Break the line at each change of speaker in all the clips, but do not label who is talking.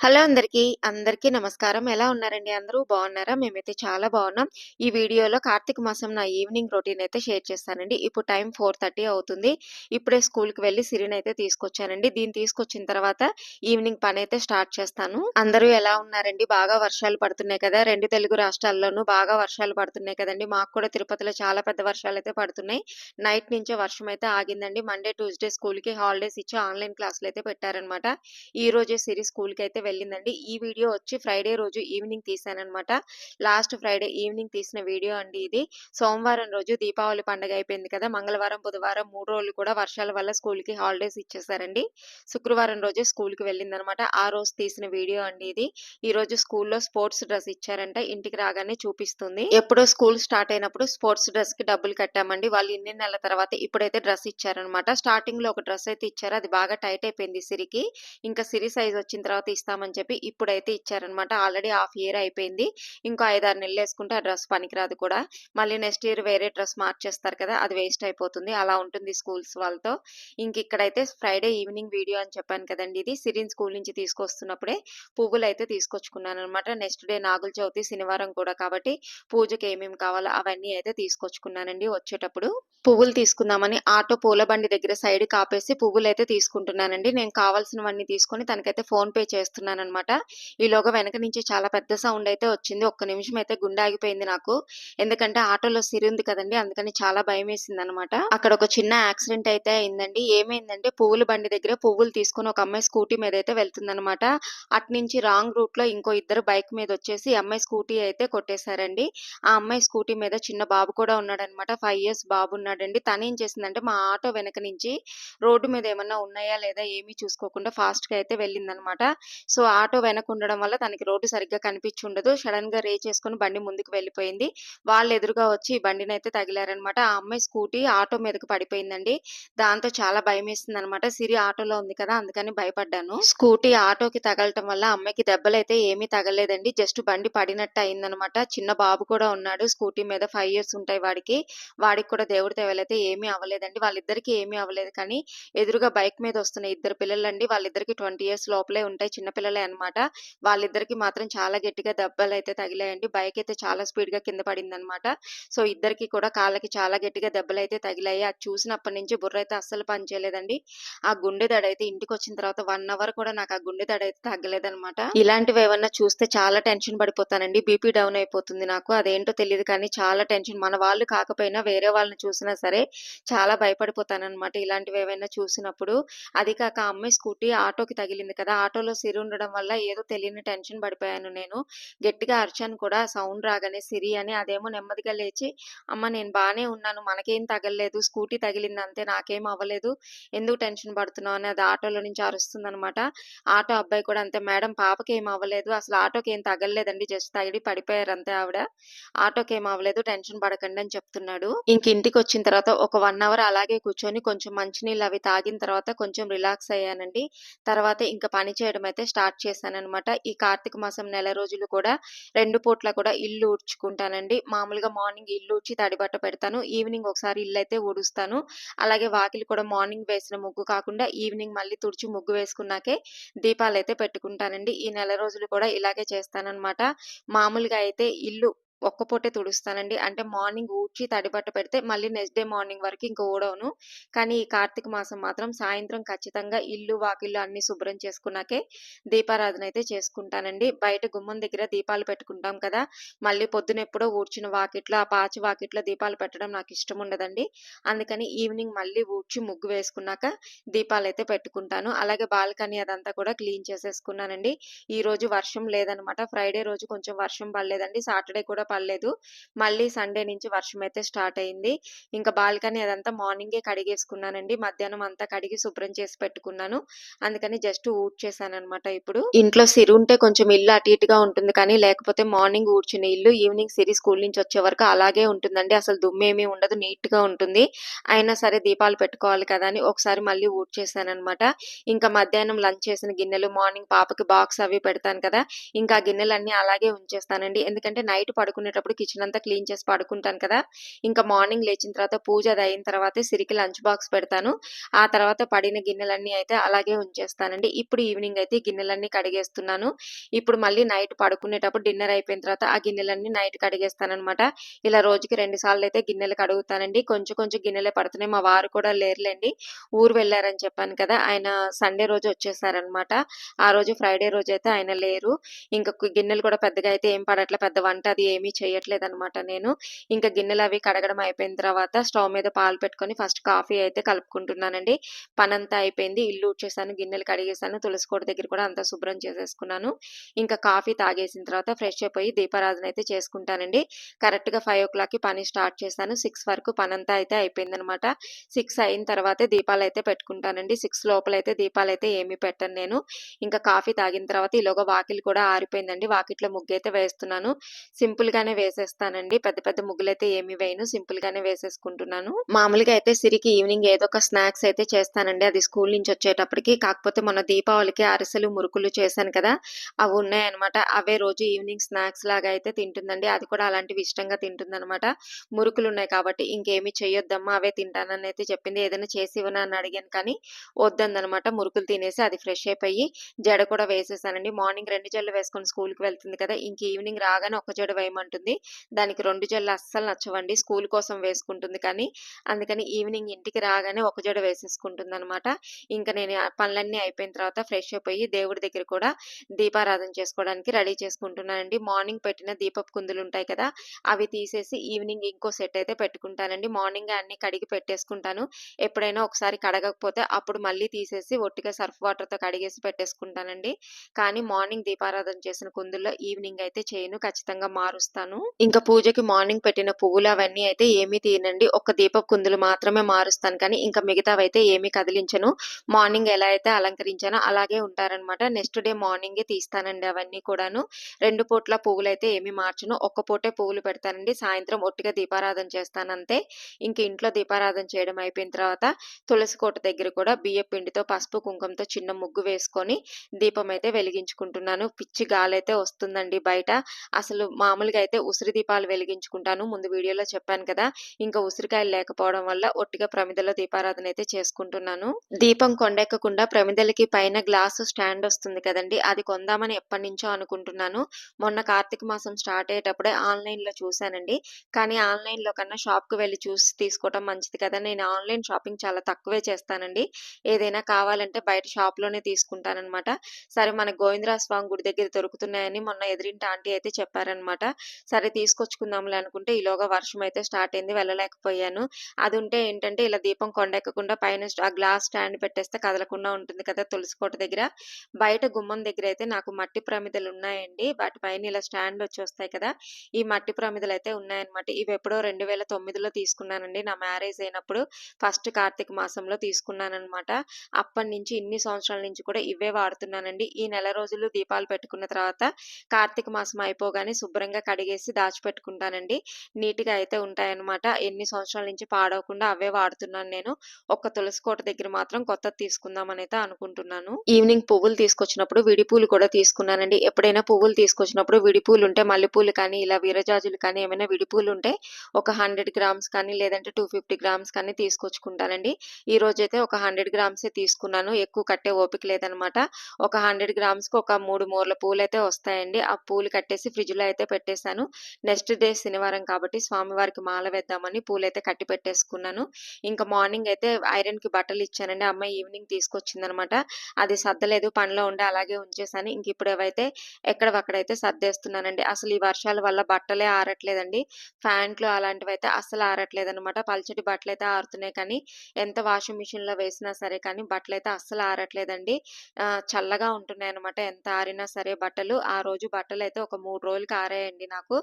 Hello అందరికీ, అందరికీ నమస్కారం. ఎలా ఉన్నారండి అందరూ? బాగున్నారా? మేమైతే చాలా బాగున్నాం. ఈ వీడియోలో కార్తీక మాసం నా ఈవినింగ్ రొటీన్ అయితే షేర్ చేస్తానండి. ఇప్పుడు టైం 4:30 అవుతుంది. ఇప్పుడే స్కూల్‌కి వెళ్ళి అయితే తీసుకొచ్చానండి. దీన్ని తీసుకొచ్చిన తర్వాత ఈవినింగ్ అయితే స్టార్ట్ చేస్తాను. అందరూ ఎలా ఉన్నారండి? బాగా వర్షాలు పడుతున్నాయి కదా! రెండు తెలుగు రాష్ట్రాల్లోనూ బాగా వర్షాలు పడుతున్నాయి కదండి మాకు కూడా తిరుపతిలో చాలా పెద్ద వర్షాలు అయితే పడుతున్నాయి. నైట్ నుంచే వర్షం అయితే ఆగిందండి. మండే, ట్యూస్‌డే స్కూల్‌కి హాలిడేస్ ఇచ్చి ఆన్‌లైన్ క్లాసులైతే పెట్టారనమాట. ఈ రోజే సిరి స్కూల్‌కైతే వెళ్ళిందండి. ఈ వీడియో వచ్చి ఫ్రైడే రోజు ఈవినింగ్ తీసానమాట లాస్ట్ ఫ్రైడే ఈవినింగ్ తీసిన వీడియో అండి ఇది. సోమవారం రోజు దీపావళి పండగ అయిపోయింది కదా! మంగళవారం, బుధవారం మూడు రోజులు కూడా వర్షాల వల్ల స్కూల్‌కి హాలిడేస్ ఇచ్చేసారండి. శుక్రవారం రోజు స్కూల్‌కి వెళ్ళిందనమాట. ఆ రోజు తీసిన వీడియో అండి ఇది. ఈరోజు స్కూల్‌లో స్పోర్ట్స్ డ్రెస్ ఇచ్చారంట. ఇంటికి రాగానే చూపిస్తుంది. ఎప్పుడో స్కూల్ స్టార్ట్ అయినప్పుడు స్పోర్ట్స్ డ్రెస్‌కి డబ్బులు కట్టామండి. వాళ్ళు ఇన్ని నెలల తర్వాత ఇప్పుడైతే డ్రెస్ ఇచ్చారనమాట. స్టార్టింగ్‌లో ఒక డ్రెస్ అయితే ఇచ్చారు. అది బాగా టైట్ అయిపోయింది సిరికి. ఇంకా సిరి సైజ్ వచ్చిన తర్వాత ఇస్తాం ఇస్తామని చెప్పి ఇప్పుడైతే ఇచ్చారనమాట. ఆల్రెడీ హాఫ్ ఇయర్ అయిపోయింది. ఇంకో ఐదారు నెలలు వేసుకుంటే ఆ డ్రెస్ పనికిరాదు కూడా. మళ్ళీ నెక్స్ట్ ఇయర్ వేరే డ్రెస్ మార్చేస్తారు కదా! అది వేస్ట్ అయిపోతుంది. అలా ఉంటుంది స్కూల్స్ వాళ్ళతో. ఇంక ఇక్కడైతే ఫ్రైడే ఈవినింగ్ వీడియో అని చెప్పాను కదండీ ఇది. సిరిని స్కూల్ నుంచి తీసుకొస్తున్నప్పుడే పువ్వులు అయితే తీసుకొచ్చుకున్నాను అనమాట నెక్స్ట్ డే నాగుల చవితి శనివారం కూడా కాబట్టి పూజకి ఏమేమి కావాలో అవన్నీ అయితే తీసుకొచ్చుకున్నానండి వచ్చేటప్పుడు. పువ్వులు తీసుకుందామని ఆటో పూల బండి దగ్గర కాపేసి ఆపేసి అయితే తీసుకుంటున్నానండి. నేను కావాల్సినవన్నీ తీసుకొని తనకైతే ఫోన్ పే చేస్తున్నా ఫోన్‌పే చేస్తున్నాననమాట. ఈలోగా వెనక నుంచి చాలా పెద్ద సౌండ్ అయితే వచ్చింది. ఒక్క నిమిషం అయితే గుండె ఆగిపోయింది నాకు. ఎందుకంటే ఆటోలో సిరి ఉంది కదండి అందుకని చాలా భయం వేసింది అనమాట అక్కడ ఒక చిన్న యాక్సిడెంట్ అయితే అయిందండి. ఏమైందంటే పువ్వుల బండి దగ్గర పువ్వులు తీసుకొని ఒక అమ్మాయి స్కూటీ మీద అయితే వెళ్తుందనమాట. అటునుంచి రాంగ్ రూట్లో ఇంకో ఇద్దరు బైక్ మీద వచ్చేసి అమ్మాయి స్కూటీ అయితే కొట్టేశారండి. ఆ అమ్మాయి స్కూటీ మీద చిన్న బాబు కూడా ఉన్నాడనమాట. ఫైవ్ ఇయర్స్ బాబు ఉన్నాడండి. తనేం చేసిందంటే మా ఆటో వెనక నుంచి రోడ్డు మీద ఏమన్నా ఉన్నాయా లేదా ఏమీ చూసుకోకుండా ఫాస్ట్గా అయితే వెళ్ళిందనమాట. సో, సో ఆటో వెనక ఉండడం వల్ల తనకి రోడ్డు సరిగ్గా కనిపించుండదు. సడెన్‌గా రే చేసుకొని బండి ముందుకు వెళ్ళిపోయింది. వాళ్ళు ఎదురుగా వచ్చి ఈ బండినైతే తగిలారనమాట. ఆ అమ్మాయి స్కూటీ ఆటో మీదకి పడిపోయిందండి. దాంతో చాలా భయం వేస్తుంది అనమాట సిరి ఆటోలో ఉంది కదా! అందుకని భయపడ్డాను. స్కూటీ ఆటోకి తగలటం వల్ల అమ్మాయికి దెబ్బలైతే ఏమీ తగలేదండి జస్ట్ బండి పడినట్టు అయిందనమాట. చిన్న బాబు కూడా ఉన్నాడు స్కూటీ మీద ఫైవ్ ఇయర్స్ ఉంటాయి వాడికి. వాడికి కూడా దేవుడి దయవల్లైతే ఏమీ అవ్వలేదండి. వాళ్ళిద్దరికి ఏమీ అవ్వలేదు కానీ ఎదురుగా బైక్ మీద వస్తున్న ఇద్దరు పిల్లలండి. వాళ్ళిద్దరికి ట్వంటీ ఇయర్స్ లోపలే ఉంటాయి. చిన్న పిల్లలే అనమాట. వాళ్ళిద్దరికి మాత్రం చాలా గట్టిగా దెబ్బలు అయితే తగిలాయండి. బైక్ అయితే చాలా స్పీడ్‌గా కింద పడిందనమాట. సో, ఇద్దరికి కూడా కాళ్ళకి చాలా గట్టిగా దెబ్బలు అయితే తగిలాయి. అది చూసినప్పటి నుంచి బుర్ర అయితే అస్సలు పని చేయలేదండి. ఆ గుండె దడైతే ఇంటికొచ్చిన తర్వాత వన్ అవర్ కూడా నాకు ఆ గుండె దడైతే తగ్గలేదనమాట. ఇలాంటివేవన్నా చూస్తే చాలా టెన్షన్ పడిపోతానండి. బీపీ డౌన్ అయిపోతుంది నాకు. అదేంటో తెలియదు కానీ చాలా టెన్షన్. మన వాళ్ళు కాకపోయినా వేరే వాళ్ళని చూసినా సరే చాలా భయపడిపోతానన్నమాట ఇలాంటివి ఏవైనా చూసినప్పుడు. అది కాక అమ్మాయి స్కూటీ ఆటోకి తగిలింది కదా! ఆటోలో సిరి ఉండడం వల్ల ఏదో తెలియని టెన్షన్ పడిపోయాను నేను. గట్టిగా అరిచాను కూడా సౌండ్ రాగానే సిరి అని. అదేమో నెమ్మదిగా లేచి అమ్మ నేను బానే ఉన్నాను. మనకేం తగలలేదు. స్కూటీ తగిలింది అంతే. నాకేం అవ్వలేదు. ఎందుకు టెన్షన్ పడుతున్నావు అని అది ఆటోలో నుంచి అరుస్తుంది అనమాట ఆటో అబ్బాయి కూడా అంతే మేడం పాపకి ఏం అవ్వలేదు. అసలు ఆటోకేం తగలలేదండి. జస్ట్ తగిలి పడిపోయారు అంతే ఆవిడ. ఆటోకేం అవ్వలేదు. టెన్షన్ పడకండి అని చెప్తున్నాడు. ఇంక ఇంటికొచ్చిన తర్వాత ఒక వన్ అవర్ అలాగే కూర్చొని కొంచెం మంచినీళ్ళు అవి తాగిన తర్వాత కొంచెం రిలాక్స్ అయ్యానండి. తర్వాత ఇంకా పని చేయడం అయితే స్టార్ట్ చేశాననమాట. ఈ కార్తీక మాసం నెల రోజులు కూడా రెండు పూట్ల కూడా ఇల్లు ఊడ్చుకుంటానండి. మామూలుగా మార్నింగ్ ఇల్లు ఊడ్చి తడిబట్ట పెడతాను. ఈవినింగ్ ఒకసారి ఇల్లు అయితే ఊడుస్తాను. అలాగే వాకిలి కూడా మార్నింగ్ వేసిన ముగ్గు కాకుండా ఈవినింగ్ మళ్ళీ తుడిచి ముగ్గు వేసుకున్నాకే దీపాలు అయితే పెట్టుకుంటానండి. ఈ నెల రోజులు కూడా ఇలాగే చేస్తాననమాట. మామూలుగా అయితే ఇల్లు ఒక్క పూటే తుడుస్తానండి. అంటే మార్నింగ్ ఊడ్చి తడిబట్ట పెడితే మళ్ళీ నెక్స్ట్ డే మార్నింగ్ వరకు ఇంకా ఊడవను. కానీ ఈ కార్తీక మాసం మాత్రం సాయంత్రం ఖచ్చితంగా ఇల్లు, వాకిళ్ళు అన్ని శుభ్రం చేసుకున్నాకే దీపారాధన అయితే చేసుకుంటానండి. బయట గుమ్మం దగ్గర దీపాలు పెట్టుకుంటాం కదా! మళ్ళీ పొద్దునెప్పుడో ఊడ్చిన వాకిట్లో, ఆ పాచి వాకిట్లో దీపాలు పెట్టడం నాకు ఇష్టం ఉండదండి. అందుకని ఈవినింగ్ మళ్ళీ ఊడ్చి ముగ్గు వేసుకున్నాక దీపాలు అయితే పెట్టుకుంటాను. అలాగే బాల్కనీ అదంతా కూడా క్లీన్ చేసేసుకున్నానండి. ఈరోజు వర్షం లేదనమాట. ఫ్రైడే రోజు కొంచెం వర్షం పడలేదండి. సాటర్డే కూడా పడలేదు. మళ్ళీ సండే నుంచి వర్షం అయితే స్టార్ట్ అయింది. ఇంకా బాల్కనీ అదంతా మార్నింగే కడిగేసుకున్నానండి. మధ్యాహ్నం అంతా కడిగి శుభ్రం చేసి పెట్టుకున్నాను. అందుకని జస్ట్ ఊడ్చేసాననమాట ఇప్పుడు. ఇంట్లో సిరి ఉంటే కొంచెం ఇల్లు అటు ఇటుగా ఉంటుంది కానీ లేకపోతే మార్నింగ్ ఊడ్చిన ఇల్లు ఈవినింగ్ సిరి స్కూల్ నుంచి వచ్చే వరకు అలాగే ఉంటుందండి. అసలు దుమ్మేమీ ఉండదు. నీట్‌గా ఉంటుంది. అయినా సరే దీపాలు పెట్టుకోవాలి కదా! అని ఒకసారి మళ్ళీ ఊడ్చేసాననమాట. ఇంకా మధ్యాహ్నం లంచ్ చేసిన గిన్నెలు మార్నింగ్ పాపకి బాక్స్ అవి పెడతాను కదా! ఇంకా గిన్నెలన్నీ అలాగే ఉంచేస్తానండి. ఎందుకంటే నైట్ పడుకునేటప్పుడు కిచెన్ అంతా క్లీన్ చేసి పడుకుంటాను కదా! ఇంకా మార్నింగ్ లేచిన తర్వాత పూజ అది అయిన తర్వాత సిరికి లంచ్ బాక్స్ పెడతాను. ఆ తర్వాత పడిన గిన్నెలన్నీ అయితే అలాగే ఉంచేస్తానండి. ఇప్పుడు ఈవినింగ్ అయితే గిన్నెలన్నీ కడిగేస్తున్నాను. ఇప్పుడు మళ్ళీ నైట్ పడుకునేటప్పుడు డిన్నర్ అయిపోయిన తర్వాత ఆ గిన్నెలన్నీ నైట్ కడిగేస్తాననమాట. ఇలా రోజుకి రెండు సార్లు అయితే గిన్నెలు కడుగుతానండి. కొంచెం కొంచెం గిన్నెలే పడుతున్నాయి. మా వారు కూడా లేరులేండి ఊరు వెళ్ళారని చెప్పాను కదా! ఆయన సండే రోజు వచ్చేసారనమాట. ఆ రోజు ఫ్రైడే రోజు అయితే ఆయన లేరు. ఇంకా గిన్నెలు కూడా పెద్దగా అయితే ఏం పడట్లే. పెద్ద వంట అది ఏమీ చేయట్లేదు అన్నమాట నేను. ఇంకా గిన్నెలు అవి కడగడం అయిపోయిన తర్వాత స్టవ్ మీద పాలు పెట్టుకొని ఫస్ట్ కాఫీ అయితే కలుపుకుంటున్నానండి. పనంతా అయిపోయింది. ఇల్లు వచ్చేసాను గిన్నెలు కడిగేసాను, తులసి కోట దగ్గర కూడా అంతా శుభ్రం చేసేసుకున్నాను. ఇంకా కాఫీ తాగేసిన తర్వాత ఫ్రెష్ అయిపోయి దీపారాధన అయితే చేసుకుంటానండి. కరెక్ట్‌గా 5:00కి పని స్టార్ట్ చేశాను. సిక్స్ వరకు పనంతా అయితే అయిపోయిందనమాట. సిక్స్ అయిన తర్వాతే అయితే పెట్టుకుంటానండి. 6 లోపలైతే అయితే ఏమీ పెట్టను నేను. ఇంకా కాఫీ తాగిన తర్వాత ఈలోగా వాకిలి కూడా ఆరిపోయిందండి. వాకిట్లో ముగ్గు అయితే వేస్తున్నాను. సింపుల్‌గానే వేసేస్తానండి. పెద్ద పెద్ద ముగ్గులైతే ఏమి వేయను. సింపుల్‌గానే వేసేసుకుంటున్నాను. మామూలుగా అయితే సిరికి ఈవినింగ్ ఏదో ఒక స్నాక్స్ అయితే చేస్తానండి. అది స్కూల్ నుంచి వచ్చేటప్పటికి. కాకపోతే మొన్న దీపావళికి అరిసెలు, మురుకులు చేశాను కదా! అవి ఉన్నాయన్నమాట. అవే రోజు ఈవినింగ్ స్నాక్స్ లాగా అయితే తింటుందండి. అది కూడా అలాంటివి ఇష్టంగా తింటుందనమాట. మురుకులున్నాయి కాబట్టి ఇంకేమి చేయొద్దమ్మా అవే తింటానని అయితే చెప్పింది. ఏదైనా చేసి ఇవ్వనా అని అడిగాను కానీ వద్దందనమాట. మురుకులు తినేసి అది ఫ్రెష్ అయిపోయి జడ కూడా వేసేసానండి. మార్నింగ్ రెండు జడలు వేసుకొని స్కూల్‌కి వెళ్తుంది కదా! ఇంక ఈవినింగ్ రాగానే ఒక జడ ఉంటుంది దానికి రెండు జడలు అస్సలు నచ్చవండి. స్కూల్ కోసం వేసుకుంటుంది కానీ, అందుకని ఈవినింగ్ ఇంటికి రాగానే ఒక జడ వేసేసుకుంటుంది అనమాట ఇంకా నేను పనులన్నీ అయిపోయిన తర్వాత ఫ్రెష్ అయిపోయి దేవుడి దగ్గర కూడా దీపారాధన చేసుకోవడానికి రెడీ చేసుకుంటున్నానండి. మార్నింగ్ పెట్టిన దీపపు కుందులు ఉంటాయి కదా! అవి తీసేసి ఈవినింగ్ ఇంకో సెట్ అయితే పెట్టుకుంటానండి. మార్నింగ్ అన్ని కడిగి పెట్టేసుకుంటాను. ఎప్పుడైనా ఒకసారి కడగకపోతే అప్పుడు మళ్ళీ తీసేసి ఒట్టిగా సర్ఫ్ వాటర్‌తో కడిగేసి పెట్టేసుకుంటానండి. కానీ మార్నింగ్ దీపారాధన చేసిన కుందుల్లో ఈవినింగ్ అయితే చేయను. ఖచ్చితంగా మారుస్తాను. ఇంకా పూజకి మార్నింగ్ పెట్టిన పువ్వులు అవన్నీ అయితే ఏమీ తీయనండి. ఒక దీప కుందులు మాత్రమే మారుస్తాను కానీ ఇంకా మిగతావైతే ఏమీ కదిలించను. మార్నింగ్ ఎలా అయితే అలంకరించానో అలాగే ఉంటారనమాట. నెక్స్ట్ డే మార్నింగే తీస్తానండి అవన్నీ కూడాను. రెండు పూట్ల పువ్వులైతే ఏమీ మార్చను. ఒక్క పూటే పువ్వులు పెడతానండి. సాయంత్రం ఒట్టిగా దీపారాధన చేస్తానంతే. ఇంక ఇంట్లో దీపారాధన చేయడం అయిపోయిన తర్వాత తులసి కోట దగ్గర కూడా బియ్య పిండితో, పసుపు, కుంకుమతో చిన్న ముగ్గు వేసుకొని దీపం అయితే వెలిగించుకుంటున్నాను. పిచ్చి గాలి అయితే వస్తుందండి బయట. అసలు మామూలుగా అయితే ఉసిరి దీపాలు వెలిగించుకుంటాను. ముందు వీడియోలో చెప్పాను కదా! ఇంకా ఉసిరికాయలు లేకపోవడం వల్ల ఒట్టిగా ప్రమిదలో దీపారాధన అయితే చేసుకుంటున్నాను. దీపం కొండెక్కకుండా ప్రమిదలకి పైన గ్లాసు స్టాండ్ వస్తుంది కదండి అది కొందామని ఎప్పటినుంచో అనుకుంటున్నాను. మొన్న కార్తీక మాసం స్టార్ట్ అయ్యేటప్పుడే ఆన్లైన్లో చూసానండి. కానీ ఆన్లైన్లో కన్నా షాప్కు వెళ్ళి చూసి తీసుకోవడం మంచిది కదా! నేను ఆన్‌లైన్ షాపింగ్ చాలా తక్కువే చేస్తానండి. ఏదైనా కావాలంటే బయట షాప్లోనే తీసుకుంటానమాట సరే మన గోవిందరాజ స్వామి గుడి దగ్గర దొరుకుతున్నాయని మొన్న ఎదిరింటి ఆంటీ అయితే చెప్పారనమాట. సరే తీసుకొచ్చుకుందాంలే అనుకుంటే ఈలోగా వర్షం అయితే స్టార్ట్ అయింది. వెళ్ళలేకపోయాను. అది ఉంటే ఏంటంటే ఇలా దీపం కొండెక్కకుండా పైన ఆ గ్లాస్ స్టాండ్ పెట్టేస్తే కదలకుండా ఉంటుంది కదా! తులసి కోట దగ్గర. బయట గుమ్మం దగ్గర అయితే నాకు మట్టి ప్రమిదలు ఉన్నాయండి. వాటి పైన ఇలా స్టాండ్ వచ్చొస్తాయి కదా! ఈ మట్టి ప్రమిదలు అయితే ఉన్నాయన్నమాట. ఇవి ఎప్పుడో 2009లో తీసుకున్నానండి. నా మ్యారేజ్ అయినప్పుడు ఫస్ట్ కార్తీక మాసంలో తీసుకున్నానమాట అప్పటి నుంచి ఇన్ని సంవత్సరాల నుంచి కూడా ఇవే వాడుతున్నానండి. ఈ నెల రోజులు దీపాలు పెట్టుకున్న తర్వాత కార్తీక మాసం అయిపోగానే శుభ్రంగా కడిగేసి దాచిపెట్టుకుంటానండి. నీట్‌గా అయితే ఉంటాయన్నమాట. ఎన్ని సంవత్సరాల నుంచి పాడవకుండా అవే వాడుతున్నాను నేను. ఒక్క తులసి కోట దగ్గర మాత్రం కొత్తది అయితే అనుకుంటున్నాను. ఈవినింగ్ పువ్వులు తీసుకొచ్చినప్పుడు విడి పూలు కూడా తీసుకున్నానండి. ఎప్పుడైనా పువ్వులు తీసుకొచ్చినప్పుడు విడి పూలుంటే మల్లెపూలు కానీ, ఇలా వీరజాజులు కానీ ఏమైనా విడి పూలుంటే ఒక 100 గ్రామ్స్ కానీ లేదంటే 250 గ్రామ్స్ కానీ తీసుకొచ్చుకుంటానండి. ఈ ఈరోజైతే ఒక 100 గ్రామ్సే తీసుకున్నాను. ఎక్కువ కట్టే ఓపిక లేదనమాట. ఒక 100 గ్రామ్స్‌కి ఒక మూడు మూరల అయితే వస్తాయండి. ఆ పూలు కట్టేసి ఫ్రిడ్జ్‌లో అయితే పెట్టేసాను. నెక్స్ట్ డే శనివారం కాబట్టి స్వామివారికి మాల వేద్దామని పూలైతే కట్టి పెట్టేసుకున్నాను. ఇంకా మార్నింగ్ అయితే ఐరన్‌కి బట్టలు ఇచ్చానండి. అమ్మాయి ఈవినింగ్ తీసుకొచ్చిందనమాట. అది సర్దలేదు పనిలో ఉండి అలాగే ఉంచేసాను. ఇంక ఇప్పుడు ఏవైతే ఎక్కడవక్కడైతే సర్దేస్తున్నానండి. అసలు ఈ వర్షాల వల్ల బట్టలే ఆరట్లేదండి. ఫ్యాంట్లు అలాంటివైతే ఆరట్లేదు ఆరట్లేదనమాట. పల్చటి బట్టలు అయితే ఆరుతున్నాయి కానీ ఎంత వాషింగ్ మిషన్‌లో వేసినా సరే కానీ బట్టలు అయితే అస్సలు ఆరట్లేదండి. చల్లగా చల్లగా ఉంటున్నాయన్నమాట. ఎంత ఆరినా సరే బట్టలు. ఆ రోజు బట్టలు అయితే ఒక మూడు రోజులకి ఆరాయండి నాకు.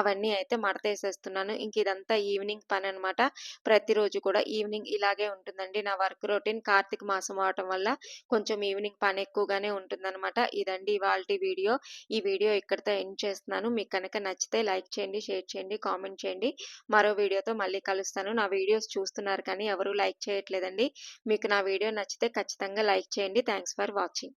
అవన్నీ అయితే మడతేసేస్తున్నాను. ఇంక ఇదంతా ఈవినింగ్ పననమాట. ప్రతిరోజు కూడా ఈవినింగ్ ఇలాగే ఉంటుందండి నా వర్క్ రొటీన్. కార్తీక మాసం అవ్వటం వల్ల కొంచెం ఈవినింగ్ పని ఎక్కువగానే ఉంటుందన్నమాట ఇదండి ఇవాళ వీడియో. ఈ వీడియో ఇక్కడితో ఎండ్ చేస్తున్నాను. మీకు కనుక నచ్చితే లైక్ చేయండి, షేర్ చేయండి, కామెంట్ చేయండి. మరో వీడియోతో మళ్ళీ కలుస్తాను. నా వీడియోస్ చూస్తున్నారు కానీ ఎవరు లైక్ చేయట్లేదండి. మీకు నా వీడియో నచ్చితే ఖచ్చితంగా లైక్ చేయండి. Thanks for watching.